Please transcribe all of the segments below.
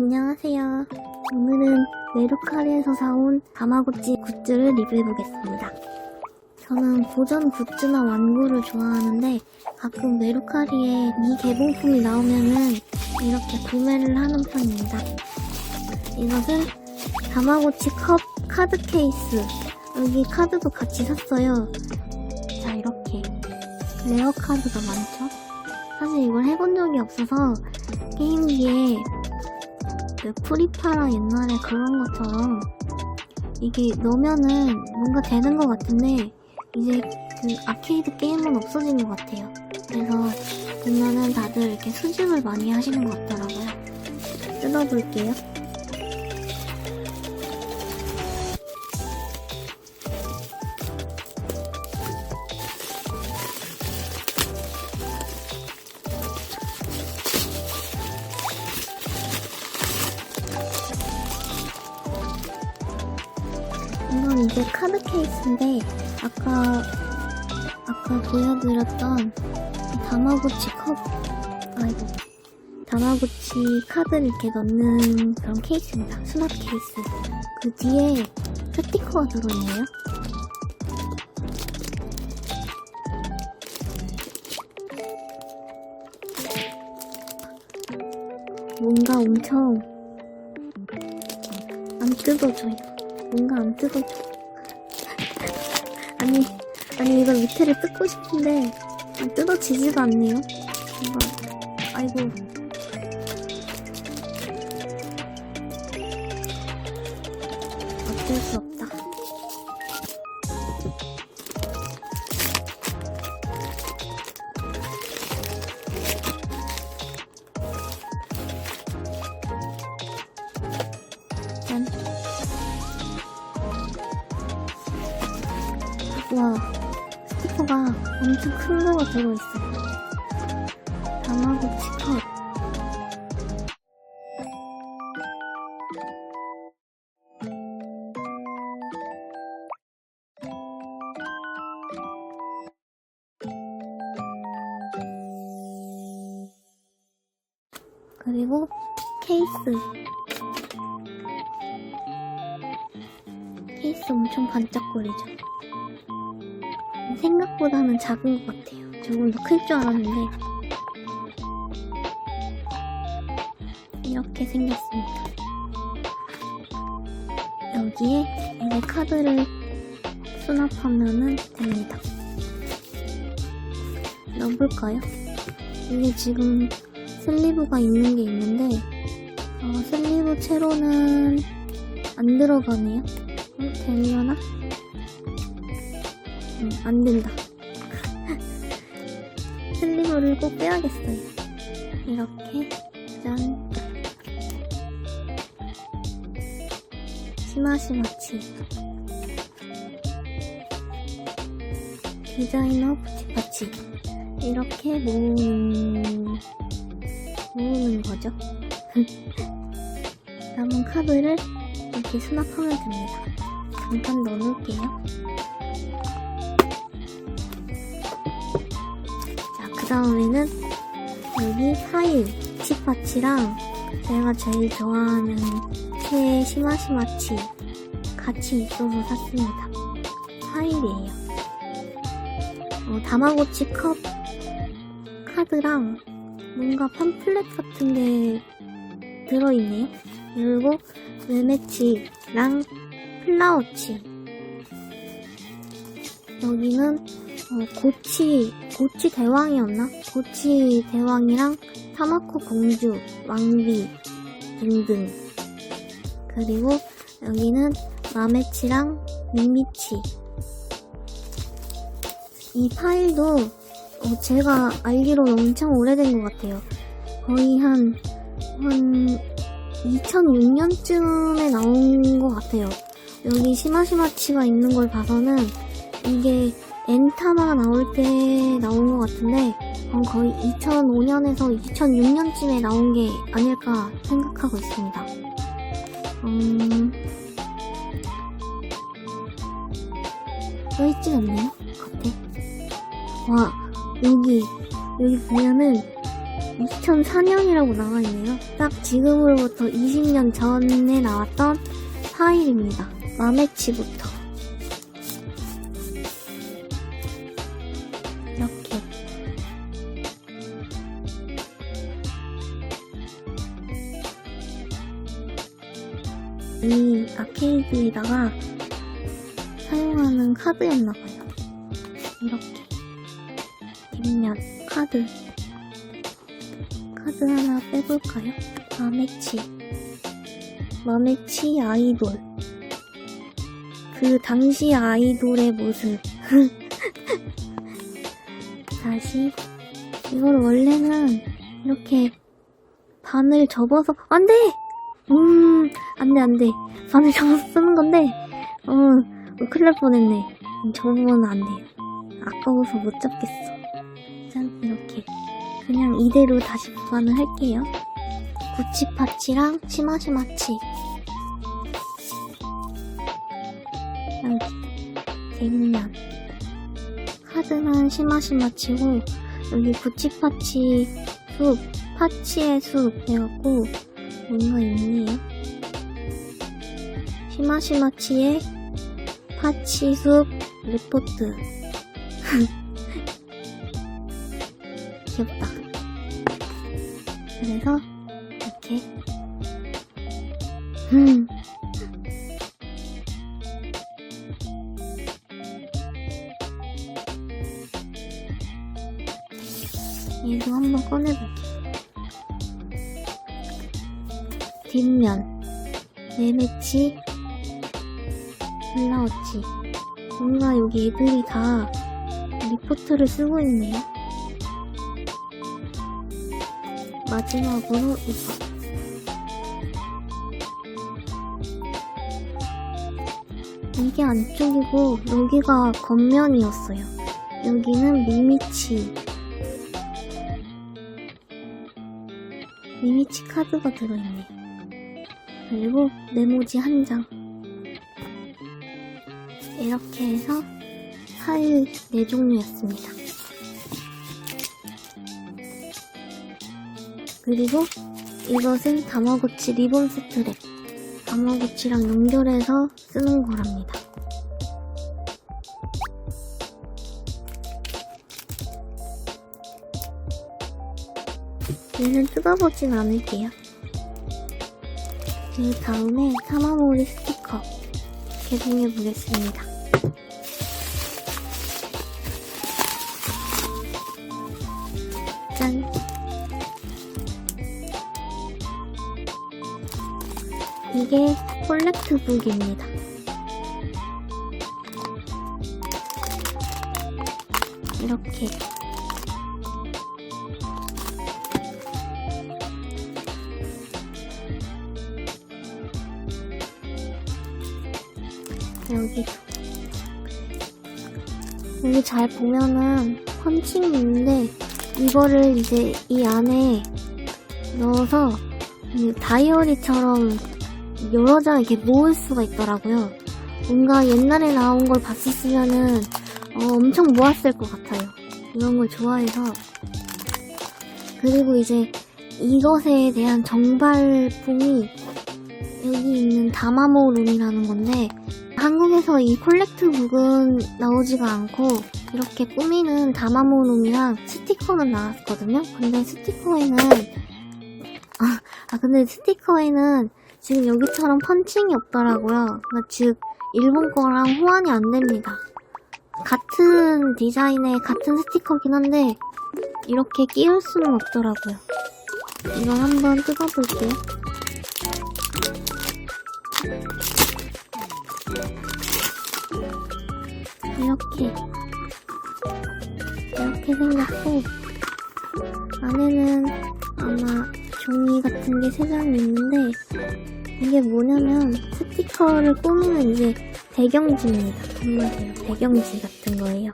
안녕하세요. 오늘은 메루카리에서 사온 다마고치 굿즈를 리뷰해보겠습니다. 저는 고전 굿즈나 완구를 좋아하는데 가끔 메루카리에 미개봉품이 나오면은 이렇게 구매를 하는 편입니다. 이것은 다마고치 컵 카드 케이스. 여기 카드도 같이 샀어요. 자, 이렇게. 레어 카드가 많죠? 사실 이걸 해본 적이 없어서 게임기에 그 프리파라 옛날에 그런 것처럼 이게 넣으면은 뭔가 되는 것 같은데 이제 그 아케이드 게임은 없어진 것 같아요. 그래서 보면은 다들 이렇게 수집을 많이 하시는 것 같더라고요. 뜯어볼게요. 이제 카드 케이스인데 아까 아까 보여드렸던 다마고치 컵 아이고 다마고치 카드를 이렇게 넣는 그런 케이스입니다. 수납 케이스. 그 뒤에 스티커가 들어있네요. 뭔가 엄청 안 뜯어져요. 뭔가 안 뜯어져. 이거 밑에를 뜯고 싶은데, 뜯어지지가 않네요. 이거, 아이고. 어쩔 수 없 엄청 큰 거가 들어있어요. 다마고치 컵. 그리고 케이스. 케이스 엄청 반짝거리죠. 생각보다는 작은 것 같아요. 조금 더 클 줄 알았는데 이렇게 생겼습니다. 여기에 이제 카드를 수납하면 됩니다. 넣어볼까요? 이게 지금 슬리브가 있는 게 있는데 어, 슬리브 채로는 안 들어가네요. 어, 되려나? 음, 안 된다. 슬리브를 꼭 빼야겠어요. 이렇게, 짠. 시마시마치. 디자이너 부치파치. 이렇게 모으는, 모으는 거죠. 남은 카드를 이렇게 수납하면 됩니다. 잠깐 넣어놓을게요. 다음에는 여기 파일, 치파치랑 제가 제일 좋아하는 새 시마시마치 같이 있어서 샀습니다. 파일이에요. 어, 다마고치 컵 카드랑 뭔가 팜플렛 같은 게 들어있네요. 그리고 웨메치랑 플라워치 여기는 어, 고치, 고치 대왕이었나? 고치 대왕이랑 타마코 공주, 왕비 등등. 그리고 여기는 마메치랑 미미치. 이 파일도 어, 제가 알기로는 엄청 오래된 것 같아요. 거의 한, 한 2006년쯤에 나온 것 같아요. 여기 시마시마치가 있는 걸 봐서는 이게 엔타마가 나올 때 나온 것 같은데 어, 거의 2005년에서 2006년쯤에 나온 게 아닐까 생각하고 있습니다. 음... 써있진 않네요, 겉에. 와, 여기, 여기 보면은 2004년이라고 나와있네요. 딱 지금으로부터 20년 전에 나왔던 파일입니다. 마매치부터. 아케이드에다가 사용하는 카드였나봐요. 이렇게. 뒷면 카드. 카드 하나 빼볼까요? 마매치. 마매치 아이돌. 그 당시 아이돌의 모습. 다시. 이걸 원래는 이렇게 바늘 접어서, 안 돼! 음, 안 돼, 안 돼. 바늘 접어서 쓰는 건데, 어, 어, 큰일 날 뻔했네. 접으면 안 돼요. 아까워서 못 잡겠어. 짠, 이렇게. 그냥 이대로 다시 보관을 할게요. 구치파치랑 시마시마치. 여기. 뒷면. 카드는 시마시마치고, 여기 구치파치 숲, 파치의 숲 해갖고, 뭔가 있네요. 시마시마치의 파치 숲 리포트. 귀엽다. 그래서 이렇게 음 얘도 한번 꺼내볼게. 뒷면 네매치 애들이 다 리포트를 쓰고 있네요. 마지막으로 이거. 이게 안쪽이고 여기가 겉면이었어요. 여기는 미미치. 미미치 카드가 들어있네. 그리고 메모지 한 장. 이렇게 해서 파일 4종류였습니다. 그리고 이것은 다마고치 리본 세트랩. 다마고치랑 연결해서 쓰는 거랍니다. 얘는 뜯어보진 않을게요. 그 다음에 타마모리 스티커 개봉해 보겠습니다. 콜렉트북입니다. 이렇게 여기 여기 잘 보면은 펀칭이 있는데 이거를 이제 이 안에 넣어서 이 다이어리처럼 여러 장 이렇게 모을 수가 있더라고요. 뭔가 옛날에 나온 걸 봤었으면은 어, 엄청 모았을 것 같아요. 이런 걸 좋아해서 그리고 이제 이것에 대한 정발품이 여기 있는 다마모룸이라는 건데 한국에서 이 콜렉트북은 나오지가 않고 이렇게 꾸미는 다마모룸이랑 스티커는 나왔거든요. 근데 스티커에는 아, 아 근데 스티커에는 지금 여기처럼 펀칭이 없더라고요. 그러니까 즉 일본 거랑 호환이 안 됩니다. 같은 디자인의 같은 스티커긴 한데 이렇게 끼울 수는 없더라고요. 이걸 한번 뜯어볼게요. 이렇게 이렇게 생겼고 안에는 아마 종이 같은 게 세 장이 있는데 이게 뭐냐면 스티커를 꾸미는 이제 배경지입니다. 한마디로 배경지 같은 거예요.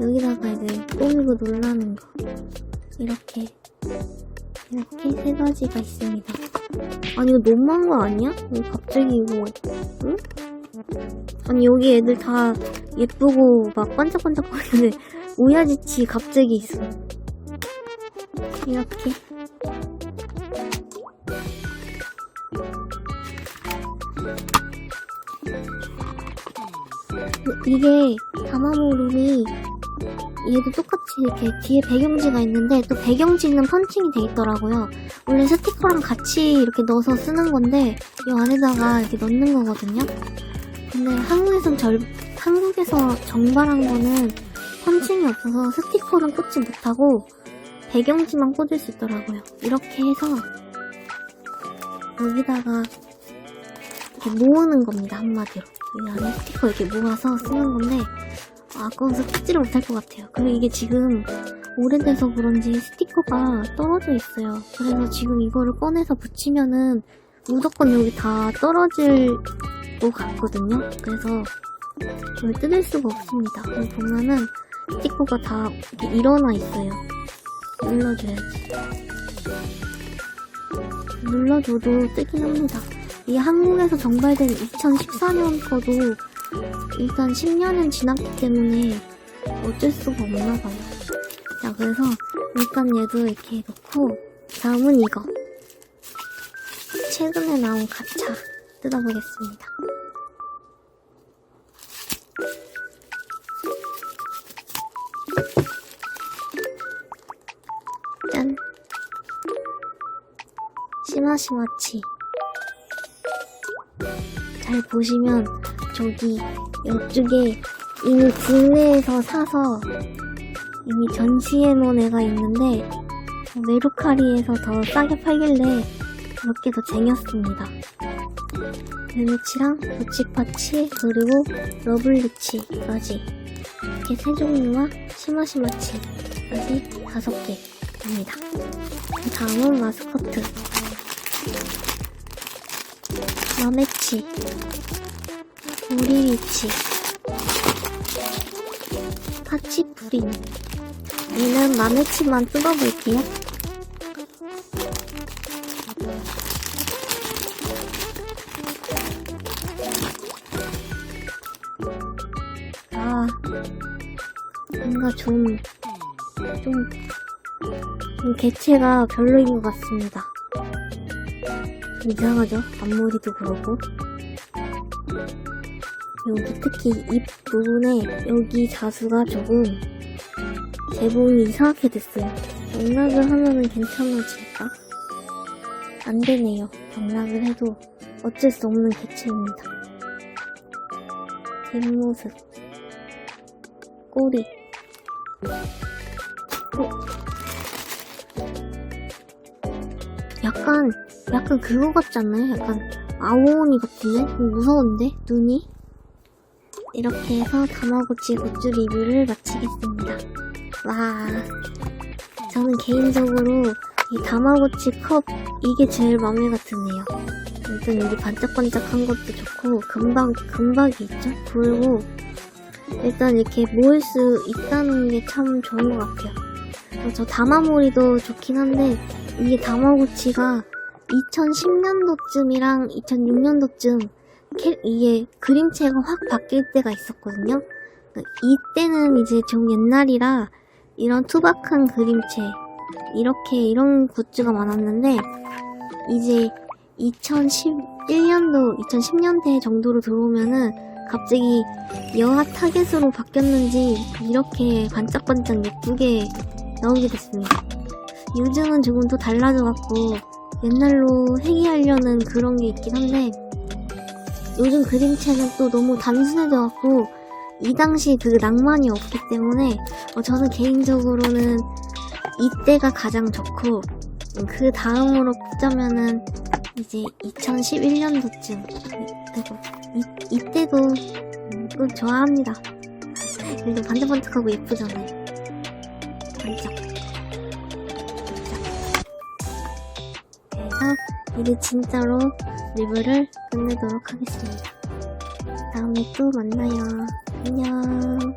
여기다가 이제 꾸미고 놀라는 거 이렇게 이렇게 세 가지가 있습니다. 아니 이거 너무한 거 아니야? 갑자기 이거 응? 아니 여기 애들 다 예쁘고 막 반짝반짝 거리는데 오야지치 갑자기 있어. 이렇게. 이게 다마모룸이 얘도 똑같이 이렇게 뒤에 배경지가 있는데 또 배경지는 펀칭이 돼 있더라고요. 원래 스티커랑 같이 이렇게 넣어서 쓰는 건데 이 안에다가 이렇게 넣는 거거든요. 근데 한국에선 절 한국에서 정발한 거는 펀칭이 없어서 스티커는 꽂지 못하고 배경지만 꽂을 수 있더라고요. 이렇게 해서 여기다가 이렇게 모으는 겁니다. 한마디로. 이 안에 스티커 이렇게 모아서 쓰는 건데 아까워서 뜯지를 못할 것 같아요. 그리고 이게 지금 오래돼서 그런지 스티커가 떨어져 있어요. 그래서 지금 이거를 꺼내서 붙이면은 무조건 여기 다 떨어질 것 같거든요. 그래서 이걸 뜯을 수가 없습니다. 여기 보면은 스티커가 다 이렇게 일어나 있어요. 눌러줘야지. 눌러줘도 뜨긴 합니다. 이게 한국에서 정발된 2014년 거도 일단 10년은 지났기 때문에 어쩔 수가 없나 봐요. 자, 그래서 일단 얘도 이렇게 놓고 다음은 이거. 최근에 나온 가차 뜯어보겠습니다. 짠. 시마시마치. 잘 보시면 저기 이쪽에 이미 국내에서 사서 이미 전시해놓은 애가 있는데 메루카리에서 더 싸게 팔길래 몇 개 더 쟁였습니다. 베누치랑 도치파치 그리고 러블리치까지 이렇게 세 종류와 시마시마치까지 다섯 개입니다. 다음은 마스코트 마메치 우리리치 파치프린. 얘는 마메치만 뜯어볼게요. 아 뭔가 좀 좀, 좀 개체가 별로인 것 같습니다. 좀 이상하죠? 앞머리도 그렇고 여기 특히 입 부분에 여기 자수가 조금 재봉이 이상하게 됐어요. 경락을 하면은 괜찮아질까? 안 되네요. 경락을 해도 어쩔 수 없는 개체입니다. 뒷모습, 꼬리, 어. 약간 약간 그거 같지 않나요? 약간 아오니 같은데? 좀 무서운데? 눈이? 이렇게 해서 다마고치 굿즈 리뷰를 마치겠습니다. 와, 저는 개인적으로 이 다마고치 컵 이게 제일 마음에 드네요. 일단 여기 반짝반짝한 것도 좋고 금방 금박이 있죠. 그리고 일단 이렇게 모을 수 있다는 게 참 좋은 것 같아요. 어, 저 다마모리도 좋긴 한데 이게 다마고치가 2010년도쯤이랑 2006년도쯤 이게 그림체가 확 바뀔 때가 있었거든요. 이때는 이제 좀 옛날이라 이런 투박한 그림체 이렇게 이런 굿즈가 많았는데 이제 2011년도 2010년대 정도로 들어오면은 갑자기 여하 타겟으로 바뀌었는지 이렇게 반짝반짝 예쁘게 나오게 됐습니다. 요즘은 조금 더 달라져갖고 옛날로 회귀하려는 그런 게 있긴 한데 요즘 그림체는 또 너무 단순해져갖고 이 당시 그 낭만이 없기 때문에 어, 저는 개인적으로는 이때가 가장 좋고 그 다음으로 꼽자면은 이제 2011년도쯤 그리고 이, 이때도 음, 또 좋아합니다. 그래도 반짝반짝하고 예쁘잖아요. 반짝. 이제 진짜로 리뷰를 끝내도록 하겠습니다. 다음에 또 만나요. 안녕.